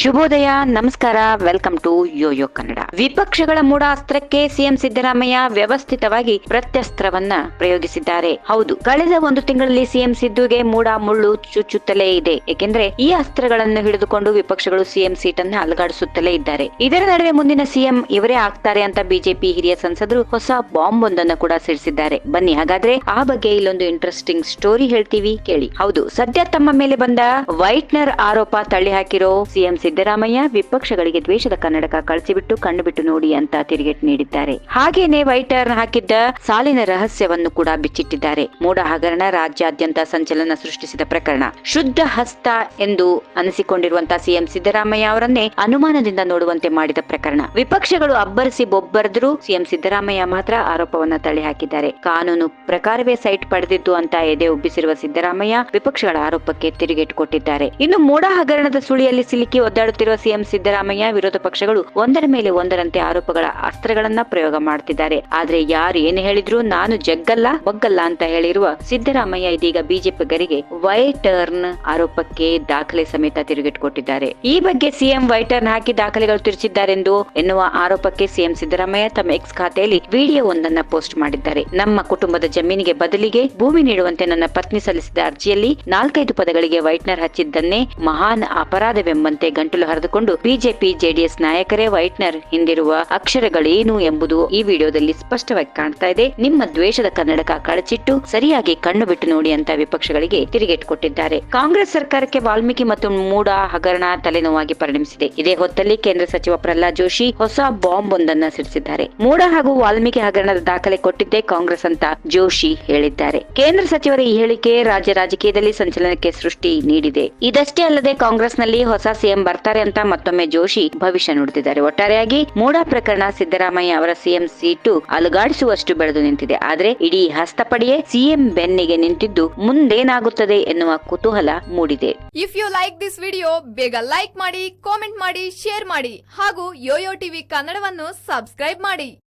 ಶುಭೋದಯ, ನಮಸ್ಕಾರ, welcome to Yoyo Kannada. ವಿಪಕ್ಷಗಳ ಮೂಡಾಸ್ತ್ರಕ್ಕೆ ಸಿಎಂ ಸಿದ್ದರಾಮಯ್ಯ ವ್ಯವಸ್ಥಿತವಾಗಿ ಪ್ರತ್ಯಸ್ತ್ರವನ್ನ ಪ್ರಯೋಗಿಸಿದ್ದಾರೆ. ಹೌದು, ಕಳೆದ ಒಂದು ತಿಂಗಳಲ್ಲಿ ಸಿಎಂ ಸಿದ್ದುಗೆ ಮೂಡ ಮುಳ್ಳು ಚುಚ್ಚುತ್ತಲೇ ಇದೆ. ಏಕೆಂದ್ರೆ ಈ ಅಸ್ತ್ರಗಳನ್ನು ಹಿಡಿದುಕೊಂಡು ವಿಪಕ್ಷಗಳು ಸಿಎಂ ಸೀಟನ್ನ ಅಲುಗಾಡಿಸುತ್ತಲೇ ಇದ್ದಾರೆ. ಇದರ ನಡುವೆ ಮುಂದಿನ ಸಿಎಂ ಇವರೇ ಆಗ್ತಾರೆ ಅಂತ ಬಿಜೆಪಿ ಹಿರಿಯ ಸಂಸದರು ಹೊಸ ಬಾಂಬ್ ಒಂದನ್ನು ಕೂಡ ಸಿಡಿಸಿದ್ದಾರೆ. ಬನ್ನಿ, ಹಾಗಾದ್ರೆ ಆ ಬಗ್ಗೆ ಇಲ್ಲೊಂದು ಇಂಟ್ರೆಸ್ಟಿಂಗ್ ಸ್ಟೋರಿ ಹೇಳ್ತೀವಿ, ಕೇಳಿ. ಹೌದು, ಸದ್ಯ ತಮ್ಮ ಮೇಲೆ ಬಂದ ವೈಟ್ನರ್ ಆರೋಪ ತಳ್ಳಿ ಹಾಕಿರೋ ಸಿಎಂ ಸಿದ್ದರಾಮಯ್ಯ ವಿಪಕ್ಷಗಳಿಗೆ ದ್ವೇಷದ ಕನ್ನಡಕ ಕಳಿಸಿಬಿಟ್ಟು ಕಣ್ಣು ಬಿಟ್ಟು ನೋಡಿ ಅಂತ ತಿರುಗೇಟು ನೀಡಿದ್ದಾರೆ. ಹಾಗೇನೆ ವೈಟರ್ ಹಾಕಿದ್ದ ಸಾಲಿನ ರಹಸ್ಯವನ್ನು ಕೂಡ ಬಿಚ್ಚಿಟ್ಟಿದ್ದಾರೆ. ಮೂಡ ಹಗರಣ, ರಾಜ್ಯಾದ್ಯಂತ ಸಂಚಲನ ಸೃಷ್ಟಿಸಿದ ಪ್ರಕರಣ. ಶುದ್ಧ ಹಸ್ತ ಎಂದು ಅನಿಸಿಕೊಂಡಿರುವಂತಹ ಸಿಎಂ ಸಿದ್ದರಾಮಯ್ಯ ಅವರನ್ನೇ ಅನುಮಾನದಿಂದ ನೋಡುವಂತೆ ಮಾಡಿದ ಪ್ರಕರಣ. ವಿಪಕ್ಷಗಳು ಅಬ್ಬರಿಸಿ ಬೊಬ್ಬರದ್ರು ಸಿಎಂ ಸಿದ್ದರಾಮಯ್ಯ ಮಾತ್ರ ಆರೋಪವನ್ನ ತಳ್ಳಿ ಹಾಕಿದ್ದಾರೆ ಕಾನೂನು ಪ್ರಕಾರವೇ ಸೈಟ್ ಪಡೆದಿದ್ದು ಅಂತ ಎದೆ ಉಬ್ಬಿಸಿರುವ ಸಿದ್ದರಾಮಯ್ಯ ವಿಪಕ್ಷಗಳ ಆರೋಪಕ್ಕೆ ತಿರುಗೇಟು ಕೊಟ್ಟಿದ್ದಾರೆ. ಇನ್ನು ಮೂಡ ಹಗರಣದ ಸುಳಿಯಲ್ಲಿ ಸಿಲುಕಿ ಒದ್ದಾಡುತ್ತಿರುವ ಸಿಎಂ ಸಿದ್ದರಾಮಯ್ಯ ವಿರೋಧ ಪಕ್ಷಗಳು ಒಂದರ ಮೇಲೆ ಒಂದರಂತೆ ಆರೋಪಗಳ ಅಸ್ತ್ರಗಳನ್ನ ಪ್ರಯೋಗ ಮಾಡುತ್ತಿದ್ದಾರೆ ಆದ್ರೆ ಯಾರು ಏನು ಹೇಳಿದ್ರು ನಾನು ಜಗ್ಗಲ್ಲ ಬಗ್ಗಲ್ಲ ಅಂತ ಹೇಳಿರುವ ಸಿದ್ದರಾಮಯ್ಯ ಇದೀಗ ಬಿಜೆಪಿಗರಿಗೆ ವೈ ಟರ್ನ್ ಆರೋಪಕ್ಕೆ ದಾಖಲೆ ಸಮೇತ ತಿರುಗಿಟ್ಟುಕೊಟ್ಟಿದ್ದಾರೆ ಈ ಬಗ್ಗೆ ಸಿಎಂ ವೈ ಟರ್ನ್ ಹಾಕಿ ದಾಖಲೆಗಳು ತಿರುಚಿದ್ದಾರೆಂದು ಎನ್ನುವ ಆರೋಪಕ್ಕೆ ಸಿಎಂ ಸಿದ್ದರಾಮಯ್ಯ ತಮ್ಮ ಎಕ್ಸ್ ಖಾತೆಯಲ್ಲಿ ವಿಡಿಯೋ ಒಂದನ್ನ ಪೋಸ್ಟ್ ಮಾಡಿದ್ದಾರೆ. ನಮ್ಮ ಕುಟುಂಬದ ಜಮೀನಿಗೆ ಬದಲಿಗೆ ಭೂಮಿ ನೀಡುವಂತೆ ನನ್ನ ಪತ್ನಿ ಸಲ್ಲಿಸಿದ ಅರ್ಜಿಯಲ್ಲಿ ನಾಲ್ಕೈದು ಪದಗಳಿಗೆ ವೈಟ್ನರ್ ಹಚ್ಚಿದ್ದನ್ನೇ ಮಹಾನ್ ಅಪರಾಧವೆಂಬಂತೆ ಗಂಟಲು ಹರಿದುಕೊಂಡು ಬಿಜೆಪಿ ಜೆಡಿಎಸ್ ನಾಯಕರೇ ವೈಟ್ನರ್ ಹಿಂದಿರುವ ಅಕ್ಷರಗಳೇನು ಎಂಬುದು ಈ ವಿಡಿಯೋದಲ್ಲಿ ಸ್ಪಷ್ಟವಾಗಿ ಕಾಣ್ತಾ ಇದೆ. ನಿಮ್ಮ ದ್ವೇಷದ ಕನ್ನಡಕ ಕಳಚಿಟ್ಟು ಸರಿಯಾಗಿ ಕಣ್ಣು ಬಿಟ್ಟು ನೋಡಿ ಅಂತ ವಿಪಕ್ಷಗಳಿಗೆ ತಿರುಗೇಟು ಕೊಟ್ಟಿದ್ದಾರೆ ಕಾಂಗ್ರೆಸ್ ಸರ್ಕಾರಕ್ಕೆ ವಾಲ್ಮೀಕಿ ಮತ್ತು ಮೂಡ ಹಗರಣ ತಲೆನೋವಾಗಿ ಪರಿಣಮಿಸಿದೆ. ಇದೇ ಹೊತ್ತಲ್ಲಿ ಕೇಂದ್ರ ಸಚಿವ ಪ್ರಹ್ಲಾದ್ ಜೋಶಿ ಹೊಸ ಬಾಂಬ್ ಒಂದನ್ನ ಸಿಡಿಸಿದ್ದಾರೆ. ಮೂಡ ಹಾಗೂ ವಾಲ್ಮೀಕಿ ಹಗರಣದ ದಾಖಲೆ ಕೊಟ್ಟಿದ್ದೇ ಕಾಂಗ್ರೆಸ್ ಅಂತ ಜೋಶಿ ಹೇಳಿದ್ದಾರೆ. ಕೇಂದ್ರ ಸಚಿವರ ಈ ಹೇಳಿಕೆ ರಾಜ್ಯ ರಾಜಕೀಯದಲ್ಲಿ ಸಂಚಲನಕ್ಕೆ ಸೃಷ್ಟಿ ನೀಡಿದೆ. ಇದಷ್ಟೇ ಅಲ್ಲದೆ ಕಾಂಗ್ರೆಸ್ನಲ್ಲಿ ಹೊಸ ಸಿಎಂ ಬರ್ತಾರೆ ಅಂತ ಮತ್ತೊಮ್ಮೆ ಜೋಶಿ ಭವಿಷ್ಯ ನುಡಿದಿದ್ದಾರೆ. ಒಟ್ಟಾರೆಯಾಗಿ ಮೂಡ ಪ್ರಕರಣ ಸಿದ್ದರಾಮಯ್ಯ ಅವರ ಸಿಎಂ ಸೀಟು ಅಲುಗಾಡಿಸುವಷ್ಟು ಬೆಳೆದು ನಿಂತಿದೆ. ಆದ್ರೆ ಇಡೀ ಹಸ್ತಪಡೆಯೇ ಸಿಎಂ ಬೆನ್ನಿಗೆ ನಿಂತಿದ್ದು ಮುಂದೇನಾಗುತ್ತದೆ ಎನ್ನುವ ಕುತೂಹಲ ಮೂಡಿದೆ. If you like this video ಬೇಗ ಲೈಕ್ ಮಾಡಿ ಕಾಮೆಂಟ್ ಮಾಡಿ ಶೇರ್ ಮಾಡಿ ಹಾಗೂ ಯೋಯೋ ಟಿವಿ ಕನ್ನಡವನ್ನು ಸಬ್ಸ್ಕ್ರೈಬ್ ಮಾಡಿ.